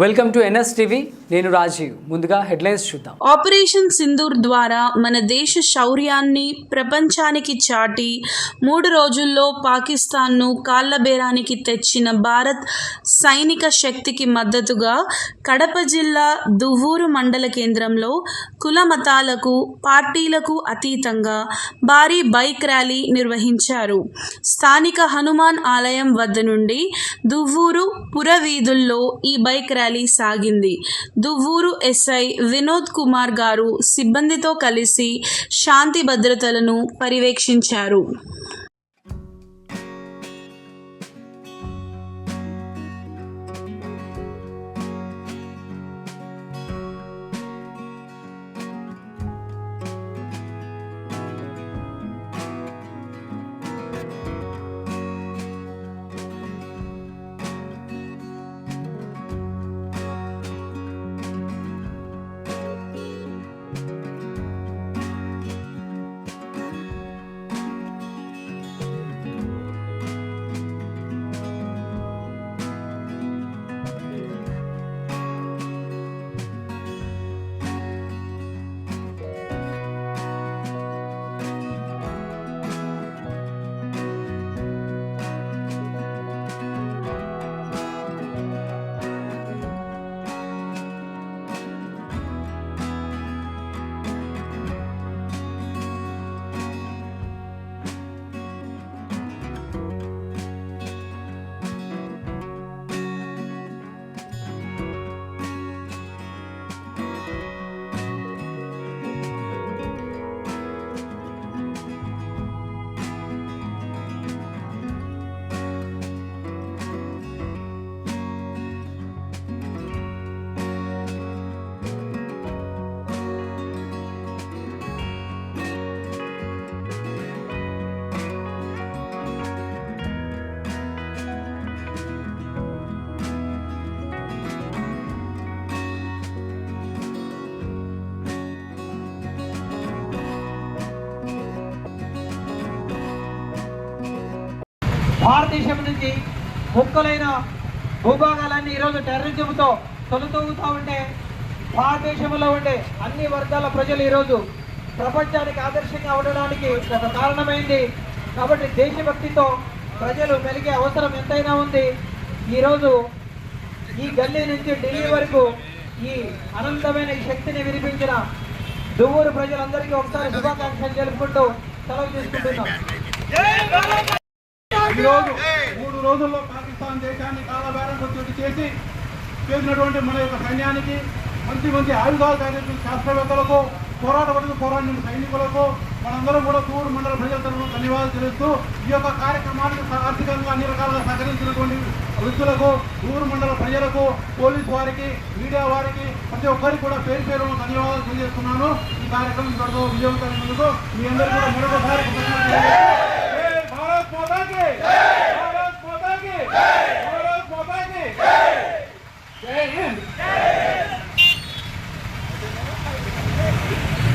Welcome to NS TV నేను రాజీవ్. ముందుగా headlines చూద్దాం. ఆపరేషన్ సింధూర్ ద్వారా మన దేశ శౌర్యాన్ని ప్రపంచానికి చాటి మూడు రోజుల్లో పాకిస్తాన్ను కాళ్ళబేరానికి తెచ్చిన భారత్ సైనిక శక్తికి మద్దతుగా కడప జిల్లా దువ్వూరు మండల కేంద్రంలో కుల మతాలకు పార్టీలకు అతీతంగా భారీ బైక్ ర్యాలీ నిర్వహించారు. స్థానిక హనుమాన్ ఆలయం వద్ద నుండి దువ్వూరు పురవీధుల్లో ఈ బైక్ ర్యాలీ సాగింది. దువ్వూరు ఎస్ఐ వినోద్ కుమార్ గారు సిబ్బందితో కలిసి శాంతి భద్రతలను పర్యవేక్షించారు. భారతదేశం నుంచి ముక్కలైన భూభాగాలన్నీ ఈరోజు టెర్రరిజంతో తొలుతూగుతూ ఉంటే భారతదేశంలో ఉండే అన్ని వర్గాల ప్రజలు ఈరోజు ప్రపంచానికి ఆదర్శంగా ఉండడానికి ఒక కారణమైంది. కాబట్టి దేశభక్తితో ప్రజలు మెలిగే అవసరం ఎంతైనా ఉంది. ఈరోజు ఈ గల్లీ నుంచి ఢిల్లీ వరకు ఈ అనంతమైన ఈ శక్తిని వినిపించిన దువ్వూరు ప్రజలందరికీ ఒకసారి శుభాకాంక్షలు జరుపుకుంటూ సెలవు తీసుకుంటున్నాం. ఈరోజు మూడు రోజుల్లో పాకిస్తాన్ దేశాన్ని కాలబేరం చేసి చేసినటువంటి మన యొక్క సైన్యానికి మంచి మంచి ఆయుధాలు తయారు శాస్త్రవేత్తలకు పోరాటపడుతూ పోరాడిన సైనికులకు మనందరం కూడా తూరు మండల ప్రజల తరఫున ధన్యవాదాలు తెలుస్తూ ఈ యొక్క కార్యక్రమానికి ఆర్థికంగా అన్ని రకాలుగా సహకరించినటువంటి వృద్ధులకు ఊరు మండల ప్రజలకు పోలీసు వారికి మీడియా వారికి ప్రతి ఒక్కరికి కూడా పేరు పేరు ధన్యవాదాలు తెలియజేస్తున్నాను ఈ కార్యక్రమం విజయవంతమైనందుకు మీ అందరికీ కూడా మరొకసారి. Hey! hey!